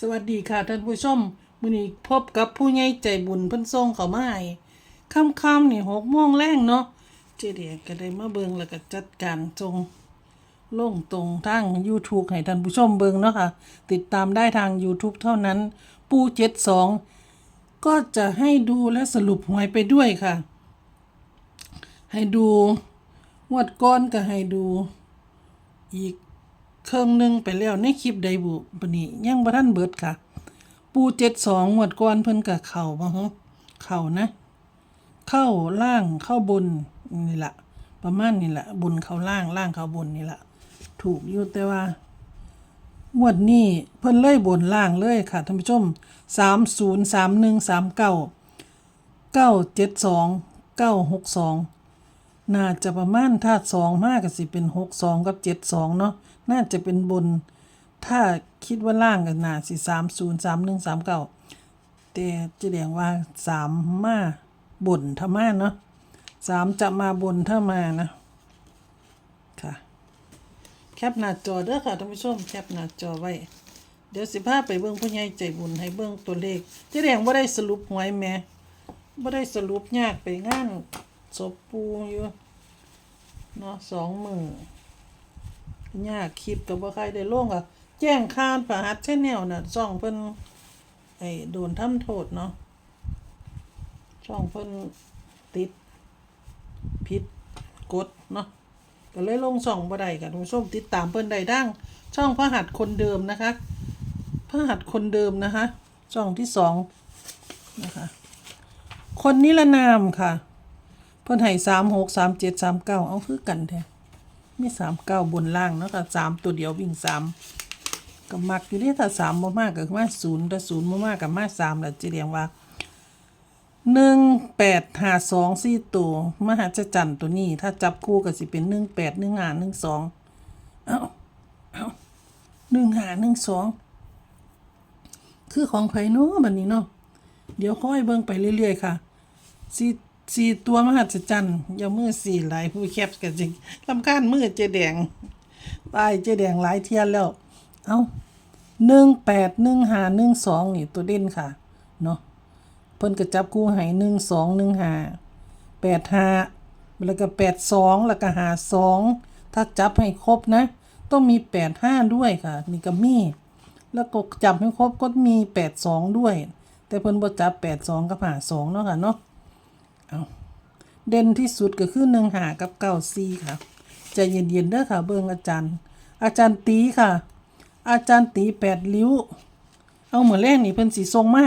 สวัสดีค่ะท่านผู้ชมมื้อนี้พบกับผู้ใหญ่ใจบุญเพิ่นส่งเข้ามาให้ค่ำๆนี่6โมงแรงเนาะเจเดียก็ได้มาเบิงแล้วก็จัดการส่งลงตรงทาง YouTube ให้ท่านผู้ชมเบิงเนาะค่ะ ติดตามได้ทาง YouTube เท่านั้น ปู72ก็จะให้ดูและสรุปหวยไปด้วยค่ะ ให้ดูงวดก้อนก็ให้ดูอีก เครื่องหนึงไปแล้วในคลิปใดบุปดนี้ยังบ่ทันเบิดค่ะ ปูเจ็ดสองงวดก่อนเพิ่นกับเข่าบ่ฮะเข่านะ เข้าล่างเข้าบนนี่ละประมาณนี่แหละบนเข้าล่างล่างเข้าบนนี่ละถูกอยู่แต่ว่างวดนี้เพิ่นเลยบนล่างเลยค่ะท่านผู้ชมสามศูนย์สามหนึ่งสามเก้าเก้าเจ็ดสองเก้าหกสองน่าจะประมาณถ้าสองมากก็สิเป็นหกสองกับเจ็ดสองเนาะ น่าจะเป็นบน ถ้าคิดว่าล่างก็น่าสิสามศูนย์สามหนึ่งสามเก้าแต่จะแดงว่าสามมาบนถ้ามาเนาะสามจะมาบนถ้ามานะ ค่ะ แคปหน้าจอเด้อค่ะท่านผู้ชมแคปหน้าจอไว้ เดี๋ยวสิพาไปเบิ่งผู้ใหญ่ใจบุญให้เบิ่งตัวเลขจะแดงว่าได้สรุปหวยแหม่บ่ได้สรุปยากไปงานศพปูอยู่เนาะสองหมือ ยากคลิปกับบ่ใครได้ลงอะ แจ้งคานประหัดแชนแนลน่ะช่องเพิ่นไอ้โดนทำโทษเนาะช่องเพิ่นติดผิดกฎเนาะก็เลยลงช่องบ่ได้ค่ะท่านผู้ชมติดตามเพิ่นได้ดั้งช่องพระหัตคนเดิมนะคะพระหัตคนเดิมนะคะช่องที่สองนะคะคนนิรนามค่ะ เพิ่นให้สามหกสามเจ็ดสามเก้าเอาคือกันแท้ มีสามเก้าบนล่างเนาะค่ะสามตัวเดียววิ่งสามก็มักอยู่ที่ถ้าสามมากก็คือมาศูนย์ถ้าศูนย์มากก็มาสามแหล้วจะเรียงว่าหนึ่งแปดหาสองสี่ตัวมหัศจรรย์ตัวนี้ ถ้าจับคู่ก็สิเป็นหนึ่งแปดหนึ่งห้าหนึ่งสองเอ้าเอ้าหนึ่งห้าหนึ่งสองคือของไผเนาะแบัดนี้เนาะเดี๋ยวค่อยเบิ่งไปเรื่อยๆค่ะสี่ สี่ตัวมหัศจรรย์ยามือสี่หลายผู้แคบกันจริงลำคาญมือเจแดงตายเจแดงหลายเทียนแล้ว เอาหนึ่งแปดหนึ่งหาหนึ่งสองนี่ตัวเด่นค่ะ เนาะเพิ่นก็จับคู่ให้หนึ่งสองหนึ่งหาแปดหาแล้วก็แปดสองแล้วก็หาสองถ้าจับให้ครบนะ ต้องมีแปดห้าด้วยค่ะนี่ก็มี แล้วก็จับให้ครบก็มีแปดสองด้วย แต่เพิ่นบ่จับแปดสองกับหาสองเนาะค่ะเนาะ เด่นที่สุดก็คือหนึ่งหากับเก้าซีค่ะใจเย็นๆเด้อค่ะ เบิ่งอาจารย์ อาจารย์ตีค่ะ อาจารย์ตีแปดริ้ว เอาเหมือนแรกนี่เพิ่นสีทรงไม้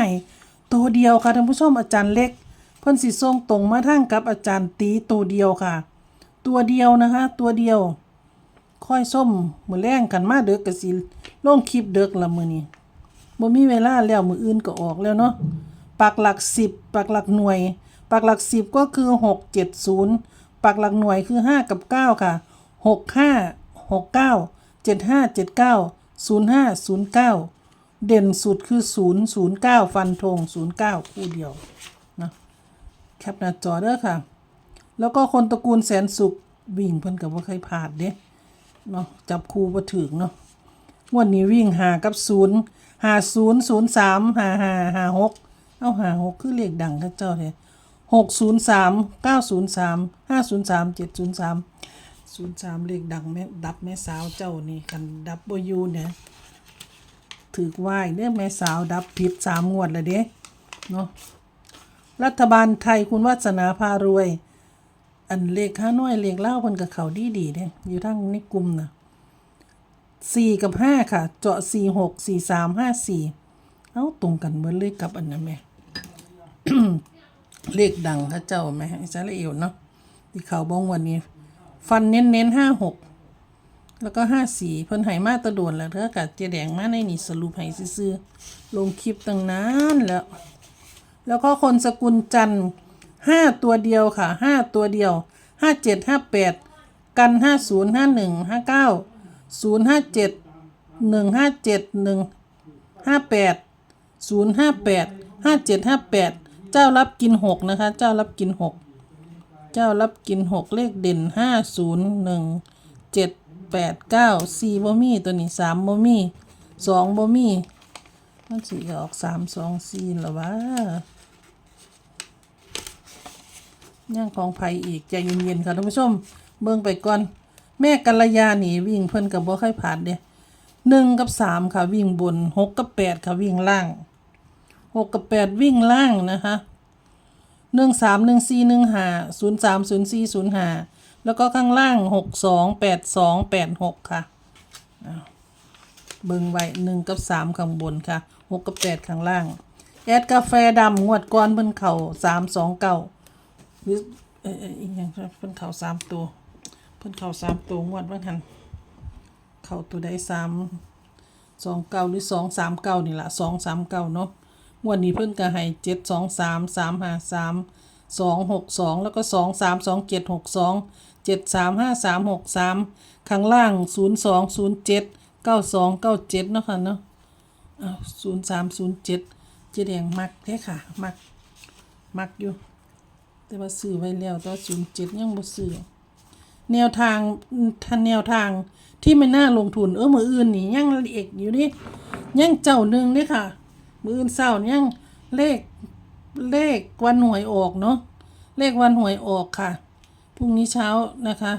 ตัวเดียวค่ะท่านผู้ชมอาจารย์เล็ก เพิ่นสีทรงตรงมาทางกับอาจารย์ตีตัวเดียวค่ะ ตัวเดียวนะคะ ตัวเดียว ค่อยส้มเหมือนแรงกันมาเด็กกะสิลงคลิปเด็กละมือนี้บ่มีเวลาแล้วมืออื่นก็ออกแล้วเนาะปักหลักสิบปักหลักหน่วย ปักหลักสิบก็คือหกเจ็ดศูนย์ปักหลักหน่วยคือห้ากับเก้าค่ะหกห้าหกเก้าเจ็ดห้าเจ็ดเก้าศูนย์ห้าศูนย์เก้าเด่นสุดคือศูนย์ศูนย์เก้าฟันธงศูนย์เก้าคู่เดียวนะแคปหน้าจอเด้อค่ะ แล้วก็คนตระกูลแสนสุขวิ่งเพิ่นกับว่าเคยผ่านเด้เนาะจับคู่บ่ถึงเนาะงวดนี้วิ่งหากับศูนย์หาศูนย์ศูนย์สามหาหาหาหกเอาหาหกคือเลขดังข้าเจ้าเลย หกศูนย์สามเก้าศูนย์สามห้าศูนย์สามเจ็ดศูนย์สามศูนย์สามเลขดังแม่ดับแม่สาวเจ้านี่กันดับเบยูเนี่ยถือไหวเนี่ยแม่สาวดับผิดสามงวดแล้วเด้เนาะรัฐบาลไทยคุณวัฒนาพารวย อันเลขห้าน้อยเลขเล่าเพิ่นกับเขาดีดีๆเด้อยู่ทั้งในกลุ่มนะสี่กับห้าค่ะ เจาะสี่หกสี่สามห้าสี่เอ้าตรงกันเหมือนเลขกับอันนั้นแม่ เลขดังค่ะเจ้าแม่อิสราเอลเนาะที่เขาบ้องวันนี้ ฟันเน้นเน้นห้าหกแล้วก็ห้าสี่เพิ่นไหมาตะโดนแล้วเธอกับเจแดงมาในนี่สรุปให้ซื้อลงคลิปตั้งนานแล้ว แล้วก็คนสกุลจันห้าตัวเดียวค่ะห้าตัวเดียวห้าเจ็ดห้าแปดกันห้าศูนย์ห้าหนึ่งห้าเก้าศูนย์ห้าเจ็ดหนึ่งห้าเจ็ดหนึ่งห้าแปดศูนย์ห้าแปดห้าเจ็ดห้าแปด จ้ารับกินหกนะคะ เจ้ารับกินหกเจ้ารับกินหกเลขเด่นห้าศูนย์หนึ่งเจ็ดแปดเก้าสี่บ่มีตัวนี้สามบ่มีสองบ่มีมันสิออกสามสองสี่หรอวะย่างของไผ่อีกใจเย็นๆค่ะท่านผู้ชม เบิ่งไปก่อน แม่กัลยาหนีวิ่งเพิ่นกับบ่ค่อยผ่านเด้หนึ่งกับสามค่ะวิ่งบนหกกับแปดค่ะวิ่งล่าง หกกับแปดวิ่งล่างนะคะหนึ่งสามหนึ่งสี่หนึ่งห้าศูนย์สามศูนย์สี่ศูนย์ห้าแล้วก็ข้างล่างหกสองแปดสองแปดหกค่ะเบิ่งไว้หนึ่งกับสามข้างบนค่ะหกกับแปดข้างล่าง แอดกาแฟดำงวดก้อนเพิ่นเข่าสามสองเก้าหรือเอ่อเอ่ออีกอย่างเพิ่นเข่าสามตัวเพิ่นเข่าสามตัวงวดว่าหันเข่าตัวใดสามสองเก้าหรือสองสามเก้านี่ละสองสามเก้าเนาะ งวดนี้เพิ่นก็ให้เจ็ดสองสามสามห้าสามสองหกสองแล้วก็สองสามสองเจ็ดหกสองเจ็ดสามห้าสามหกสามข้างล่างศูนย์สองศูนย์เจ็ดเก้าสองเก้าเจ็ดเนาะค่ะเนาะอ้าวศูนย์สามศูนย์เจ็ดเจ๊แดงมักแท้ค่ะ มัก มักอยู่ แต่ว่าซื้อไว้แล้วแต่ศูนย์เจ็ดยังบ่ซื้อแนวทางทันแนวทางที่ไม่น่าลงทุนเออมืออื่นนี่ยังเอกอยู่นี่ยังเจ้าหนึ่งนี่ค่ะ มืออื่นเศร้านี่ยังเลขเลขวันหวยออกเนาะเลขวันหวยออกค่ะพรุ่งนี้เช้านะคะ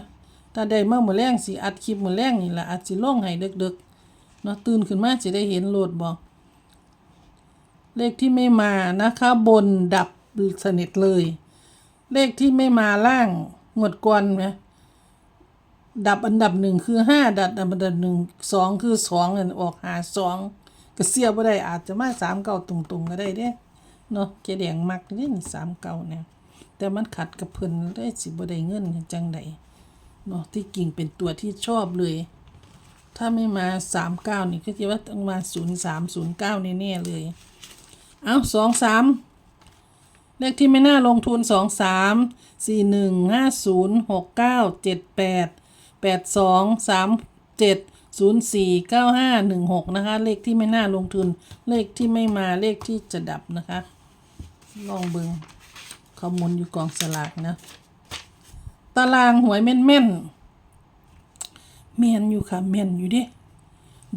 ถ้าได้เมื่อมือแรงสิอัดคลิปมือแรงนี่แหละอาจสิลงให้ดึกๆเนาะตื่นขึ้นมาจะได้เห็นโหลดบอกเลขที่ไม่มานะคะบนดับสนิทเลย เลขที่ไม่มาล่างงวดก่อนนะดับอันดับหนึ่งคือห้าดับอันดับหนึ่งสองคือสองอันออกหาสอง ก็เสียบ่ได้อาจจะมาสามเก้าตรงๆก็ได้เด้เนาะเกแดงมักเล่นสามเก้าเนี่ยแต่มันขัดกับเพิ่นได้สิบ่ได้เงินจังใดเนาะที่กิ่งเป็นตัวที่ชอบเลย ถ้าไม่มาสามเก้านี่ก็จะว่าต้องมาศูนย์สามศูนย์เก้าแน่ๆเลย เอาสองสามเลขที่ไม่น่าลงทุนสองสามสี่หนึ่งห้าศูน ย์หกเก้าเจ็ดแปดแปดสองสามเจ็ดศูนย์สี่เก้าห้าหนึ่งหกนะคะ เลขที่ไม่น่าลงทุน เลขที่ไม่มาเลขที่จะดับนะคะ ลองเบิงข้อมูลอยู่กองสลากนะ ตารางหวยแม่นๆเมียนอยู่ค่ะเมียนอยู่ดิ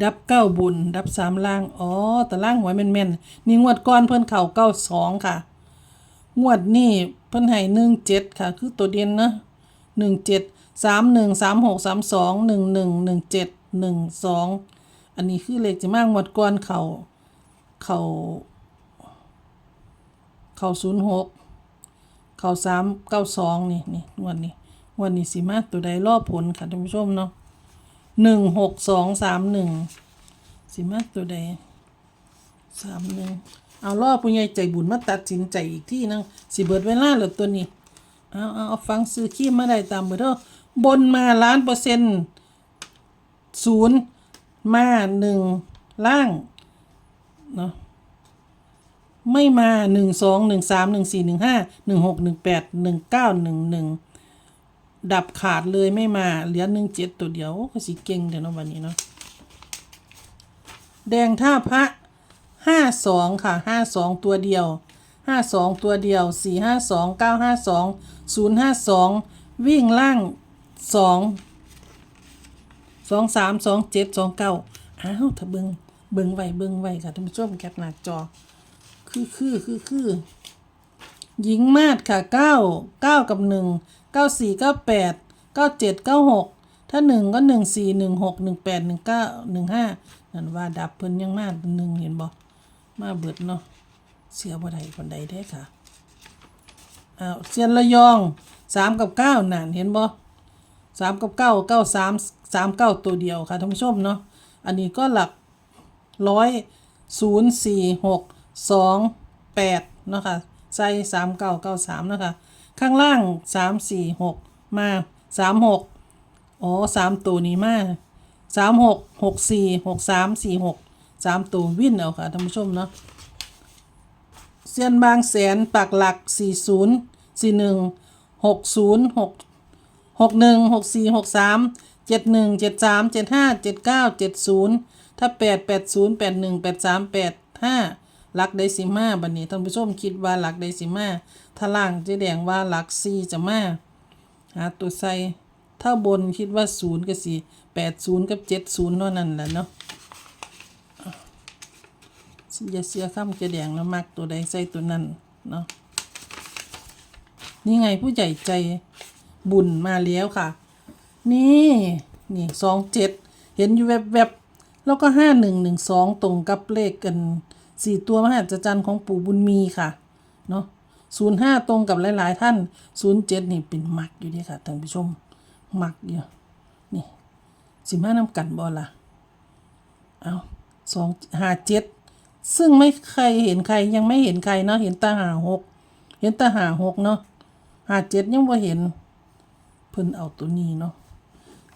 ดับเก้าบุญ ดับสามล่าง อ๋อตารางหวยแม่นแม่นนี่งวดก้อนเพิ่นเข่าเก้าสองค่ะ งวดนี่เพิ่นให้หนึ่งเจ็ดค่ะ คือตัวเด่นนะหนึ่งเจ็ดสามหนึ่งสามหกสามสองหนึ่งหนึ่งหนึ่งเจ็ด หนึ่งสองอันนี้คือเลขจะมากงวดก้อนเข่าเข่าเข่าศูนย์หกเขาสามเก้าสองนี่นี่วันนี้วันนี้สิมาตัวใดรอบผลค่ะท่านผู้ชมเนาะหนึ่งหกสองสามหนึ่งสิมาตัวใดสามหนึ่งเอารอบผู้ใหญ่ใจบุญมาตัดสินใจอีกที่นึงสิเบิดเวลาเหลือตัวนี้เอาเอาเอาฟังซื้อขี้มาได้ตามเบอร์โทรบนมาล้านเปอร์เซ็นต์ ศูนย์มาหนึ่งล่างเนาะไม่มาหนึ่งสองหนึ่งสามหนึ่งสี่หนึ่งห้าหนึ่งหกหนึ่งแปดหนึ่งเก้าหนึ่งหนึ่งดับขาดเลยไม่มาเหลือหนึ่งเจ็ดตัวเดียวก็สิเก่งเดี๋ยวนะวันนี้เนาะแดงท่าพระห้าสองค่ะห้าสองตัวเดียวห้าสองตัวเดียวสี่ห้าสองเก้าห้าสองศูนย์ห้าสองวิ่งล่างสอง สองสามสองเจ็ดสองเก้าอ้าวถ้าเบิงเบิงไว้เบิงไว้ค่ะท่านผู้ชมแคปหน้าจอ คือคือคือคือหญิงมาดค่ะเก้าเก้ากับหนึ่งเก้าสี่เก้าแปดเก้าเจ็ดเก้าหกถ้าหนึ่งก็หนึ่งสี่หนึ่งหกหนึ่งแปดหนึ่งเก้าหนึ่งห้านั่นว่าดับเพิ่นยังมาดหนึ่งเห็นบ่มาเบิดเนาะเสียบ่ได้คนใดได้ค่ะอ้าวเซียนระยองสามกับเก้านั่นเห็นบ่สามกับเก้าเก้าสาม สามเก้าตัวเดียวค่ะท่านผู้ชมเนาะอันนี้ก็หลักร้อยศูนย์สี่หกสองแปดนะคะใส่สามเก้าเก้าสามนะคะ ข้างล่างสามสี่หกมาสามหกอ๋อสามตัวนี้มาสามหกหกสี่หกสามสี่หกสามตัววิ่นเอาค่ะท่านผู้ชมเนาะเสียนบางแสนปักหลักสี่ศูนย์สี่หนึ่งหกศูนย์หกหกหนึ่งหกสี่หกสาม เจ็ดหนึ่งเจ็ดสามเจ็ดห้าเจ็ดเก้าเจ็ดศูนย์ถ้าแปดแปดศูนย์แปดหนึ่งแปดสามแปดห้าหลักไดซิมาบันนี้ท่านผู้ชมคิดว่าหลักไดซิมาถ้าล่างจะแดงว่าหลักสี่จะมาหาตัวใส่ถ้าบนคิดว่าศูนย์กับสี่แปดศูนย์กับเจ็ดศูนย์เท่านั้นแหละเนาะอย่าเสียคำเจะแดงแล้วมักตัวใดใส่ตัวนั้นเนาะนี่ไงผู้ใหญ่ใจบุญมาแล้วค่ะ นี่ นี่สองเจ็ดเห็นอยู่แวบๆแล้วก็ห้าหนึ่งหนึ่งสองตรงกับเลขกันสี่ตัวมหัจรรย์ของปู่บุญมีค่ะ เนาะศูนย์ห้าตรงกับหลาย ๆ ท่านศูนย์เจ็ดนี่เป็นมักอยู่ดีค่ะท่านผู้ชม มักอยู่นี่สิมาน้ำกันบอล่ะเอาสองหาเจ็ดซึ่งไม่ใครเห็นใครยังไม่เห็นใครเนาะเห็นตาหาหกเห็นตาหาหกเนาะหาเจ็ดยังบ่เห็น เพิ่นเอาตัวนี้เนาะ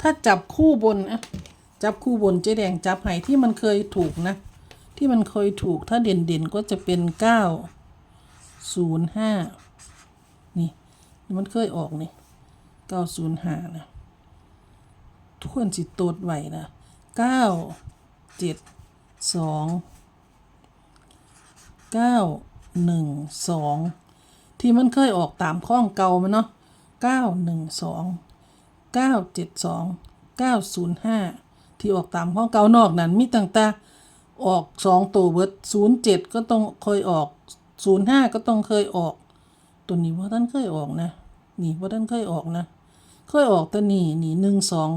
ถ้าจับคู่บนอะจับคู่บนเจ๊แดงจับให้ที่มันเคยถูกนะ ที่มันเคยถูกถ้าเด่นเด่นๆก็จะเป็นเก้าศูนย์ห้านี่มันเคยออกนี่เก้าศูนย์ห้านะทวนสิตดไหวนะเก้าเจ็ดสองเก้าหนึ่งสองที่มันเคยออกตามข้องเก่ามันเนาะเก้าหนึ่งสอง ก้าเจ็ดสองเก้าศูนย์ห้าที่ออกตามข้อเก่านอกนั้นมีต่างๆออกสองตัวเบิดศูนย์เจ็ดก็ต้องเคยออกศูนย์ห้าก็ต้องเคยออก ตัวนี้ว่าท่านเคยออกนะ นี่ว่าท่านเคยออกนะ เคยออกตัวนี้นี่หนึ่งสอง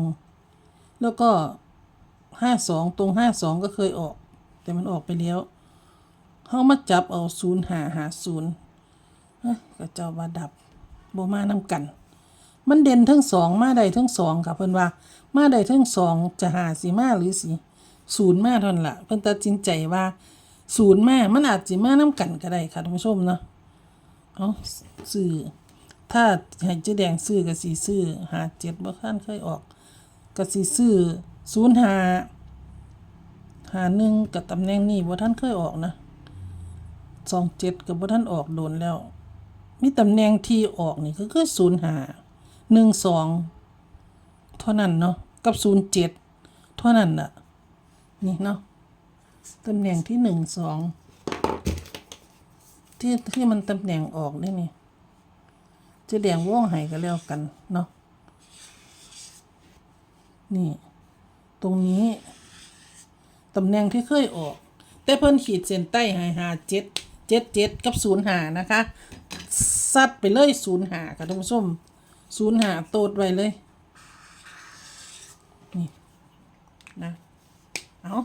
แล้วก็ห้าสองตรงห้าสองก็เคยออก แต่มันออกไปแล้วเขามาจับเอาศูนย์หาหาศูนย์ก็เจ้าว่าดับบ่มานำกัน มันเด่นทั้งสองมาได้ทั้งสองค่ะเพิ่นว่า มาได้ทั้งสองจะหาสีมาหรือสีศูนย์มาเท่านั้นละเพิ่นตัดสินใจว่าศูนย์มามันอาจสิมานํกันก็ได้ค่ะท่านผู้ชมเนาะเอาซื้อถ้าให้เจ๊แดงซื้อก็สิซื้อหาเจ็ดบ่ท่านเคยออกก็สิซื้อศูนย์หาหาหนึ่งกับตำแหน่งนี้บ่ท่านเคยออกนะสองเจ็ดกับบ่ท่านออกโดนแล้ว มีตำแหน่งที่ออกนี่ก็คือศูนย์หา หนึ่งสองเท่านั้นเนาะกับศูนย์เจ็ดเท่านั้นน่ะนี่เนาะตำแหน่งที่หนึ่งสองที่ที่มันตำแหน่งออกได้นี่จะแดงว่องไห้ก็แล้วกันเนาะนี่ ตรงนี้ ตำแหน่งที่เคยออก แต่เพิ่นขีดเส้นใต้ให้หาเจ็ดเจ็ดเจ็ดกับศูนย์หานะคะซัดไปเลยศูนย์หาค่ะท่านผู้ชม ศูนย์หาโตดไว้เลย นี่นะเอา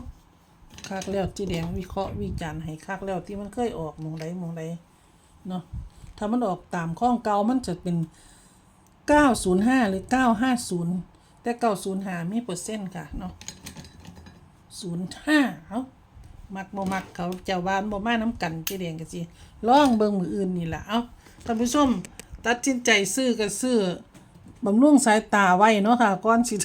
คักแล้วจีแดงวิเคราะห์วิจารณ์ให้คักแล้วที่มันเคยออกมองใดมองใดเนาะถ้ามันออกตามข้องเก่ามันจะเป็น 905 หรือ 950 แต่ 905 มีเปอร์เซ็นต์ค่ะเนาะ05เอามักบ่มักเขาเจ้าบ้านบ่มาน้ำกันเจแดงกันสิล่องเบิงมืออื่นนี่แหละเอาท่านผู้ชม ตัดสินใจซื้อก็ซื้อบำรุงสายตาไว้เนาะค่ะก่อนสิ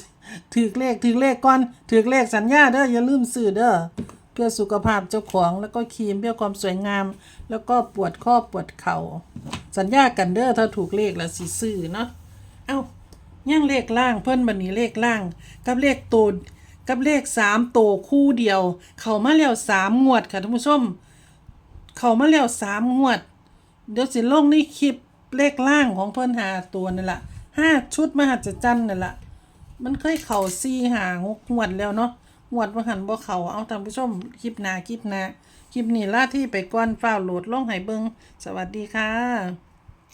ถือเลขถือเลขก่อนถือเลขสัญญาเด้ออย่าลืมซื้อเด้อเพื่อสุขภาพเจ้าของแล้วก็ครีมเพื่อความสวยงาม แล้วก็ปวดข้อปวดเข่าสัญญากันเด้อถ้าถูกเลขแล้วสิซื้อเนาะเอ้ายังเลขล่างเพิ่นบันนี้เลขล่าง กับเลขตูนกับเลขสามโตคู่เดียว เข้ามาแล้วสามงวดค่ะท่านผู้ชม เข้ามาแล้วสามงวด เดี๋ยวสิลงในคลิป เลขล่างของเพิ่นหาตัวนั่นละห้าชุดมหัศจรรย์นั่นละมันเคยเข่าซีหาหกงวดแล้วเนาะงวดว่าหันบ่เข่าเอาท่านผู้ชมคลิปหนาคลิปหนาคลิปนี้ล่าที่ไปก้อนฝ้าโหลดล่องไห้เบิงสวัสดีค่ะ